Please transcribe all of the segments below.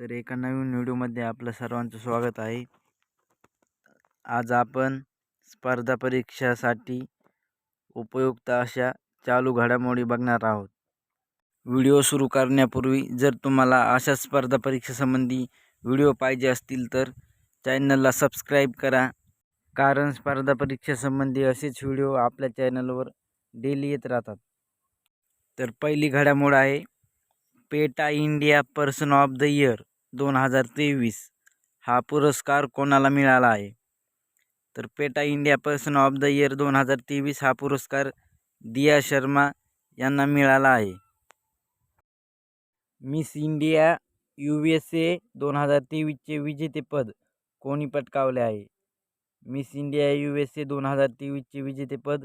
तर एका नवीन व्हिडिओमध्ये आपलं सर्वांचं स्वागत आहे. आज आपण स्पर्धा परीक्षासाठी उपयुक्त अशा चालू घडामोडी बघणार आहोत. व्हिडिओ सुरू करण्यापूर्वी जर तुम्हाला अशा स्पर्धा परीक्षेसंबंधी व्हिडिओ पाहिजे असतील तर चॅनलला सबस्क्राईब करा. कारण स्पर्धा परीक्षेसंबंधी असेच व्हिडिओ आपल्या चॅनलवर डेली येत राहतात. तर पहिली घडामोड आहे PETA India person of the year. दोन हजार तेवीस हा पुरस्कार कोणाला मिळाला आहे? तर PETA India person of the year दोन हजार तेवीस हा पुरस्कार दिया शर्मा यांना मिळाला आहे. Miss India U S A दोन हजार तेवीसचे विजेतेपद कोणी पटकावले आहे? Miss India U S A दोन हजार तेवीसचे विजेतेपद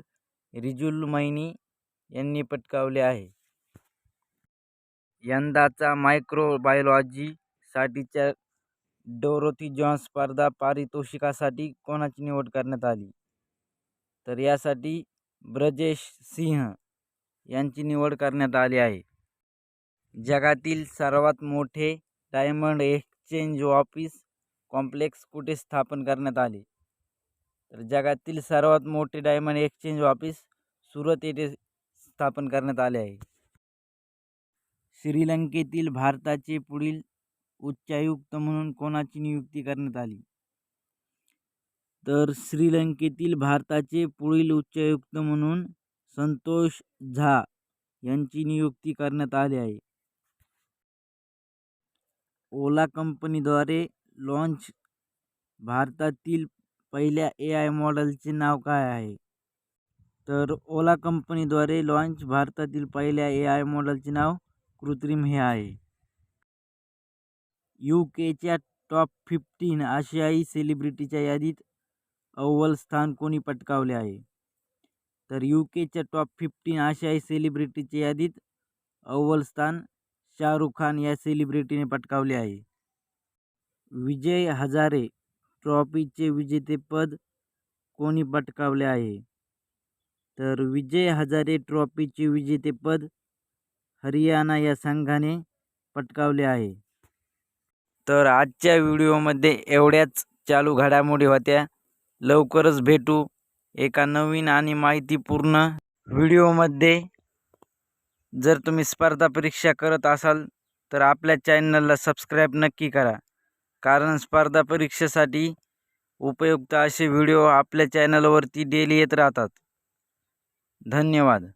रिजुल मैनी यांनी पटकावले आहे. यंदाचा साठीच्या डोरोथी जॉन स्पर्धा पारितोषिकासाठी कोणाची निवड करण्यात आली? तर यासाठी ब्रजेश सिंह यांची निवड करण्यात आली आहे. जगातील सर्वात मोठे डायमंड एक्सचेंज ऑफिस कॉम्प्लेक्स कुठे स्थापन करण्यात आले? तर जगातील सर्वात मोठे डायमंड एक्सचेंज ऑफिस सुरत येथे स्थापन करण्यात आले आहे. श्रीलंकेतील भारताचे पुढील उच्चायुक्त म्हणून कोणाची नियुक्ती करण्यात आली? तर श्रीलंकेतील भारताचे पुढील उच्चायुक्त म्हणून संतोष झा यांची नियुक्ती करण्यात आली आहे. ओला कंपनीद्वारे लॉन्च भारतातील पहिल्या ए आय मॉडेलचे नाव काय आहे? तर ओला कंपनीद्वारे लॉन्च भारतातील पहिल्या ए आय मॉडेलचे नाव कृत्रिम हे आहे. यू केच्या टॉप फिफ्टीन आशियाई सेलिब्रिटीच्या यादीत अव्वल स्थान कोणी पटकावले आहे? तर यू केच्या टॉप फिफ्टीन आशियाई सेलिब्रिटीच्या यादीत अव्वल स्थान शाहरुख खान या सेलिब्रिटीने पटकावले आहे. विजय हजारे ट्रॉफीचे विजेतेपद कोणी पटकावले आहे? तर विजय हजारे ट्रॉफीचे विजेतेपद हरियाणा या संघाने पटकावले आहे. तर आजच्या व्हिडिओमध्ये एवढ्याच चालू घडामोडी होत्या. लवकरच भेटू एका नवीन आणि माहितीपूर्ण व्हिडिओमध्ये. जर तुम्ही स्पर्धा परीक्षा करत असाल तर आपल्या चॅनलला सबस्क्राईब नक्की करा. कारण स्पर्धा परीक्षेसाठी उपयुक्त असे व्हिडिओ आपल्या चॅनलवरती डेली येत राहतात. धन्यवाद.